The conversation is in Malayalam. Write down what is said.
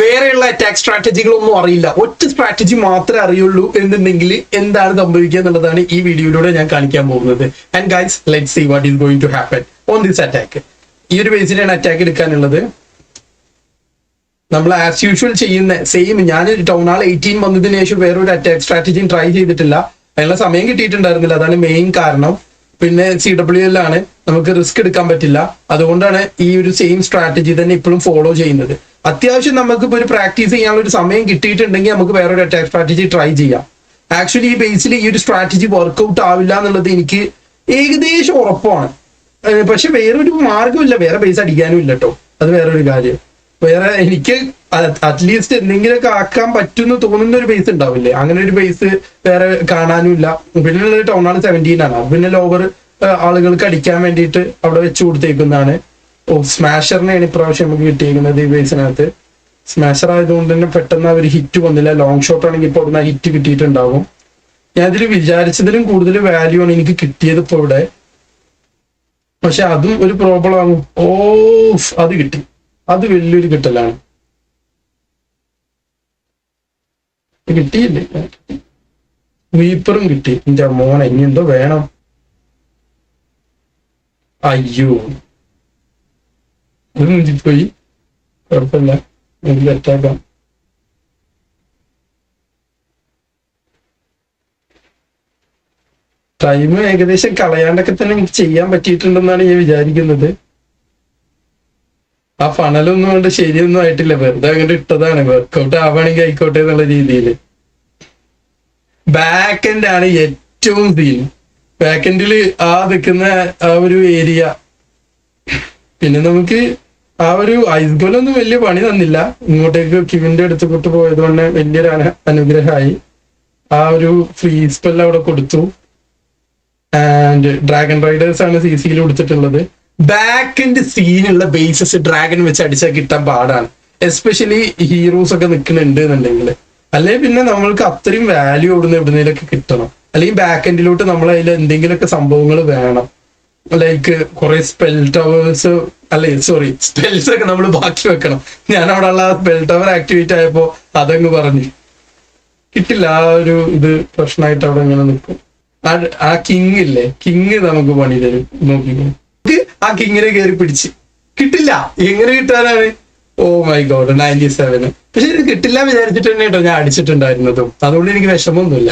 വേറെയുള്ള അറ്റാക്ക് സ്ട്രാറ്റജികളൊന്നും അറിയില്ല. ഒറ്റ സ്ട്രാറ്റജി മാത്രമേ അറിയുള്ളൂ എന്നുണ്ടെങ്കിൽ എന്താണ് സംഭവിക്കുക എന്നുള്ളതാണ് ഈ വീഡിയോയിലൂടെ ഞാൻ കാണിക്കാൻ പോകുന്നത്. And guys let see what is going to happen on this attack ഈ ഒരു ബേസിലാണ് അറ്റാക്ക് എടുക്കാനുള്ളത്. നമ്മൾ ആസ് യൂഷ്വൽ ചെയ്യുന്ന സെയിം ഞാൻ ടൗൺ ഹാൾ എയ്റ്റീൻ വന്നതിന് ശേഷം വേറൊരു അറ്റാക്ക് സ്ട്രാറ്റജിയും ട്രൈ ചെയ്തിട്ടില്ല. അതിനുള്ള സമയം കിട്ടിയിട്ടുണ്ടായിരുന്നില്ല. അതാണ് മെയിൻ കാരണം. പിന്നെ സി ഡബ്ല്യു എല്ലാണ് നമുക്ക് റിസ്ക് എടുക്കാൻ പറ്റില്ല. അതുകൊണ്ടാണ് ഈ ഒരു സെയിം സ്ട്രാറ്റജി തന്നെ ഇപ്പോഴും ഫോളോ ചെയ്യുന്നത്. അത്യാവശ്യം നമുക്ക് ഇപ്പോൾ ഒരു പ്രാക്ടീസ് ചെയ്യാനുള്ള ഒരു സമയം കിട്ടിയിട്ടുണ്ടെങ്കിൽ നമുക്ക് വേറൊരു അറ്റാക്ക് സ്ട്രാറ്റജി ട്രൈ ചെയ്യാം. ആക്ച്വലി ഈ ബേസിൽ ഈ ഒരു സ്ട്രാറ്റജി വർക്ക്ഔട്ട് ആവില്ല എന്നുള്ളത് എനിക്ക് ഏകദേശം ഉറപ്പാണ്. പക്ഷെ വേറൊരു മാർഗമില്ല വേറെ ബേസ് അടിക്കാനും ഇല്ല കേട്ടോ അത് വേറൊരു കാര്യം. വേറെ എനിക്ക് അറ്റ്ലീസ്റ്റ് എന്തെങ്കിലുമൊക്കെ ആക്കാൻ പറ്റുന്ന തോന്നുന്ന ഒരു ബേസ് ഉണ്ടാവില്ലേ? അങ്ങനെ ഒരു ബേസ് വേറെ കാണാനും ഇല്ല. പിന്നെ ഉള്ളത് ടൗൺ ഹാൾ സെവന്റീൻ ആണ്. പിന്നെ ലോവർ ആളുകൾക്ക് അടിക്കാൻ വേണ്ടിയിട്ട് അവിടെ വെച്ച് കൊടുത്തേക്കുന്നതാണ്. ഓ സ്മാഷറിനെയാണ് ഇപ്രാവശ്യം നമുക്ക് കിട്ടിയിരിക്കുന്നത് ഈ ബേസിനകത്ത് സ്മാഷർ ആയതുകൊണ്ട് തന്നെ പെട്ടെന്ന് അവർ ഹിറ്റ് വന്നില്ല. ലോങ് ഷോട്ട് ആണെങ്കിൽ ഇപ്പോൾ അവിടുന്ന് ഹിറ്റ് കിട്ടിയിട്ടുണ്ടാകും ഞാൻ ഇതിൽ വിചാരിച്ചതിലും കൂടുതൽ വാല്യൂ ആണ് എനിക്ക് കിട്ടിയത് ഇപ്പോൾ ഇവിടെ. പക്ഷെ അതും ഒരു പ്രോബ്ലം ആകും. ഓ അത് കിട്ടി. അത് വലിയൊരു കിട്ടലാണ്. കിട്ടിയില്ലേ? വീപ്പറും കിട്ടി. എന്റെ മോനെ ഇനി എന്തോ വേണം. അയ്യോ. ഒരു മുഞ്ചിപ്പോയി കുഴപ്പമില്ല. എനിക്ക് സെറ്റാക്കാം. ടൈം ഏകദേശം കളയാണ്ടൊക്കെ തന്നെ എനിക്ക് ചെയ്യാൻ പറ്റിയിട്ടുണ്ടെന്നാണ് ഞാൻ വിചാരിക്കുന്നത്. ആ ഫണലൊന്നും കൊണ്ട് ശരിയൊന്നും ആയിട്ടില്ല. വെറുതെ അങ്ങോട്ട് ഇട്ടതാണ്. വർക്കൗട്ട് ആവുകയാണെങ്കിൽ ആയിക്കോട്ടെ എന്നുള്ള രീതിയിൽ. ബാക്ക് എൻഡ് ആണ് ഏറ്റവും സീൻ ബാക്ക് എൻഡിൽ ആ നിൽക്കുന്ന ആ ഒരു ഏരിയ പിന്നെ നമുക്ക് ആ ഒരു ഐസ് ബോലൊന്നും വലിയ പണി തന്നില്ല. ഇങ്ങോട്ടേക്ക് കിവിന്റെ അടുത്ത് കൊണ്ട് പോയത് കൊണ്ട് വലിയൊരു അന- അനുഗ്രഹമായി. ആ ഒരു ഫ്രീ സ്പെൽ അവിടെ കൊടുത്തു. ആൻഡ് ഡ്രാഗൺ റൈഡേഴ്സ് ആണ് സി സിയിൽ കൊടുത്തിട്ടുള്ളത്. ബാക്കിന്റെ സീനുള്ള ബേസസ് ഡ്രാഗൺ വെച്ച് അടിച്ചാൽ കിട്ടാൻ പാടാണ്. എസ്പെഷ്യലി ഹീറോസ് ഒക്കെ നിൽക്കുന്നുണ്ട് എന്നുണ്ടെങ്കിൽ. അല്ലെങ്കിൽ പിന്നെ നമ്മൾക്ക് അത്രയും വാല്യൂ ഇവിടുന്ന് എവിടുന്നേലൊക്കെ കിട്ടണം. അല്ലെങ്കിൽ ബാക്ക് എൻഡിലോട്ട് നമ്മൾ അതിൽ എന്തെങ്കിലുമൊക്കെ സംഭവങ്ങൾ വേണം. ലൈക്ക് കുറെ സ്പെൽ ടവേഴ്സ് അല്ലെ സോറി സ്പെൽസ് ഒക്കെ നമ്മൾ ബാക്കി വെക്കണം. ഞാൻ അവിടെ ഉള്ള സ്പെൽ ടവർ ആക്ടിവേറ്റ് ആയപ്പോ അതങ്ങ് പറഞ്ഞു. കിട്ടില്ല ആ ഒരു ഇത് പ്രശ്നമായിട്ട് അവിടെ ഇങ്ങനെ നിൽക്കും. ആ- കിങ് ഇല്ലേ? കിങ് നമുക്ക് പണി തരും നോക്കിക്കോ. ആ കിങ്ങിനെ കയറി പിടിച്ച്. കിട്ടില്ല. എങ്ങനെ കിട്ടാനാണ്? Oh my God ninety seven പക്ഷെ ഇത് കിട്ടില്ല വിചാരിച്ചിട്ട് തന്നെ കേട്ടോ ഞാൻ അടിച്ചിട്ടുണ്ടായിരുന്നതും. അതുകൊണ്ട് എനിക്ക് വിഷമമൊന്നുമില്ല.